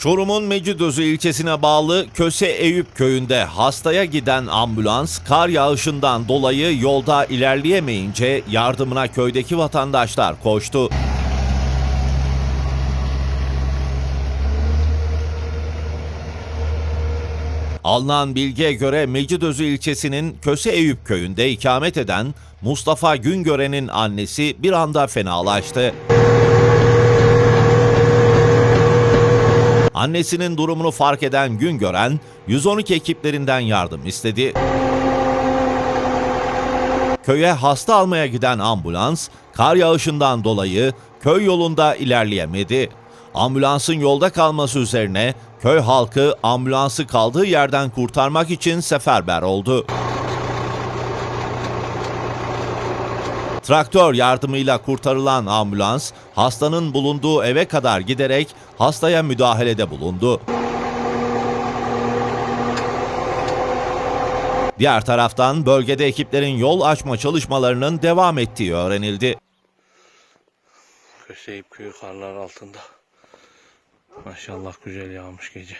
Çorum'un Mecidözü ilçesine bağlı Köse Eyüp köyünde hastaya giden ambulans kar yağışından dolayı yolda ilerleyemeyince yardımına köydeki vatandaşlar koştu. Alınan bilgiye göre Mecidözü ilçesinin Köse Eyüp köyünde ikamet eden Mustafa Güngören'in annesi bir anda fenalaştı. Annesinin durumunu fark eden Güngören, 112 ekiplerinden yardım istedi. Köye hasta almaya giden ambulans, kar yağışından dolayı köy yolunda ilerleyemedi. Ambulansın yolda kalması üzerine köy halkı ambulansı kaldığı yerden kurtarmak için seferber oldu. Traktör yardımıyla kurtarılan ambulans hastanın bulunduğu eve kadar giderek hastaya müdahalede bulundu. Diğer taraftan bölgede ekiplerin yol açma çalışmalarının devam ettiği öğrenildi. Köşeyip köyü karlar altında. Maşallah güzel yağmış gece.